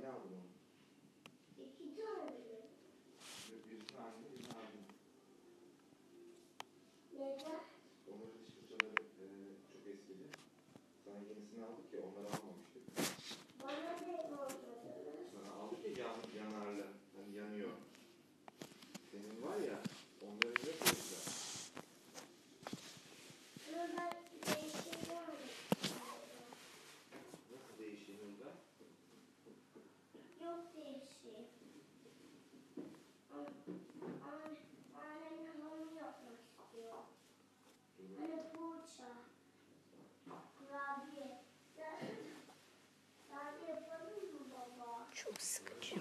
ne aldın onu? İki tane. Baba? Çok sıkıcı.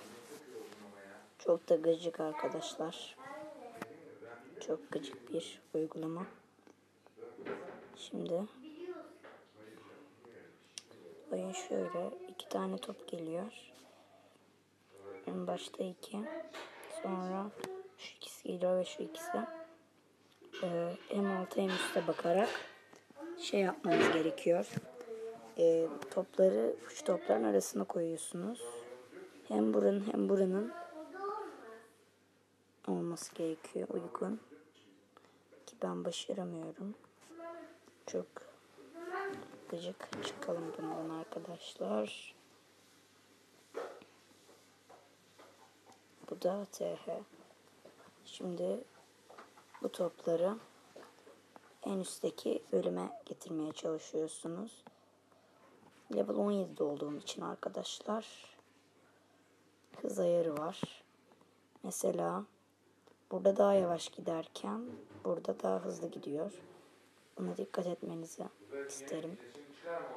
Çok da gıcık arkadaşlar. Çok gıcık bir uygulama. Şimdi oyun şöyle. iki tane top geliyor. En başta iki. Sonra şu ikisi geliyor ve şu ikisi. Ee, hem alta hem üste bakarak şey yapmanız gerekiyor. Ee, topları şu topların arasına koyuyorsunuz. Hem buranın hem buranın olması gerekiyor uygun. Ki ben başaramıyorum. Çok gıcık. Çıkalım bundan arkadaşlar. Bu da TH. Şimdi bu topları en üstteki bölüme getirmeye çalışıyorsunuz. Level 17'de olduğum için arkadaşlar hız ayarı var. Mesela burada daha yavaş giderken burada daha hızlı gidiyor. Buna dikkat etmenizi isterim.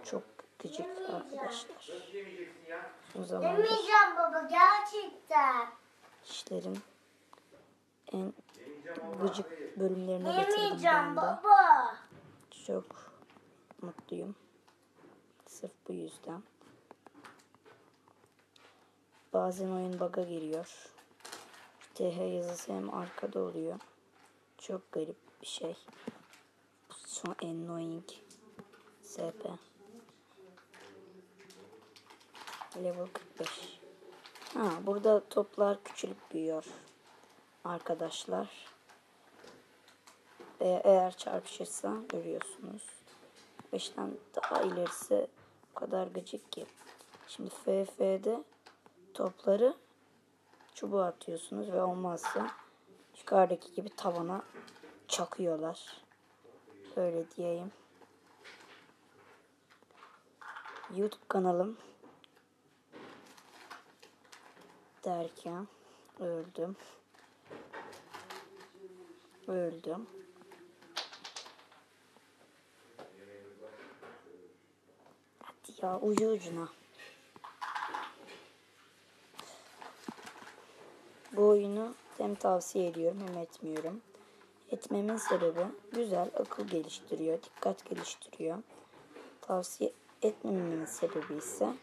Çok gıcık arkadaşlar. O zamandır Yemeyeceğim baba gerçekten. İşlerin en gıcık bölümlerine getirdim ben de. Çok mutluyum. Sırf bu yüzden. Bazen oyun bug'a giriyor. TH yazısı hem arkada oluyor. Çok garip bir şey. Son annoying. SP. Level 45. Ha, burada toplar küçülüp büyüyor. Arkadaşlar. Ve eğer çarpışırsa görüyorsunuz. 5'ten daha ilerisi o kadar gıcık ki. Şimdi FF'de topları çubuğa atıyorsunuz ve olmazsa yukarıdaki gibi tavana çakıyorlar. Öyle diyeyim. YouTube kanalım derken öldüm. Öldüm. Hadi ya ucu ucuna. Bu oyunu hem tavsiye ediyorum hem etmiyorum. Etmemin sebebi güzel akıl geliştiriyor, dikkat geliştiriyor. Tavsiye etmememin sebebi ise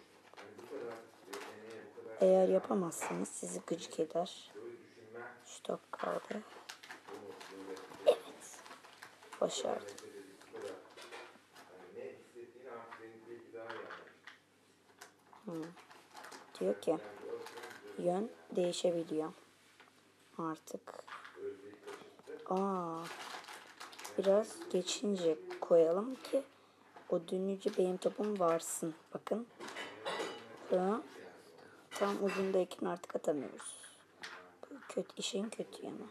eğer yapamazsanız sizi gıcık eder. Şu top kaldı. Evet. Başardım. Anlar. Diyor ki yön değişebiliyor. Artık. Aa, biraz geçince koyalım ki o dönücü benim topum varsın. Bakın. Sonra tam ucundayken artık atamıyoruz. Bu kötü işin kötü yanı.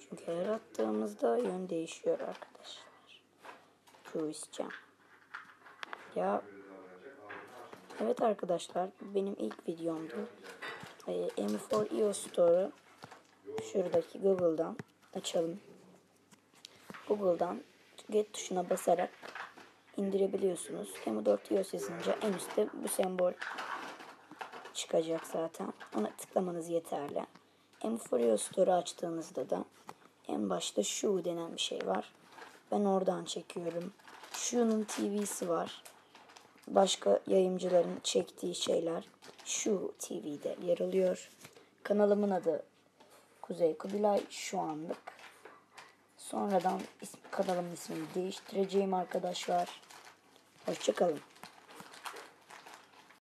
Çünkü her attığımızda yön değişiyor arkadaşlar. Çoğu Ya Evet arkadaşlar benim ilk videomdu. Ee, M4 EOS Store'u şuradaki Google'dan açalım. Google'dan get tuşuna basarak indirebiliyorsunuz. M4 EOS yazınca en üstte bu sembol çıkacak zaten. Ona tıklamanız yeterli. M4 EOS Store'u açtığınızda da en başta şu denen bir şey var. Ben oradan çekiyorum. Şunun TV'si var başka yayıncıların çektiği şeyler şu TV'de yer alıyor. Kanalımın adı Kuzey Kubilay şu anlık. Sonradan ismi, kanalımın ismini değiştireceğim arkadaşlar. Hoşçakalın.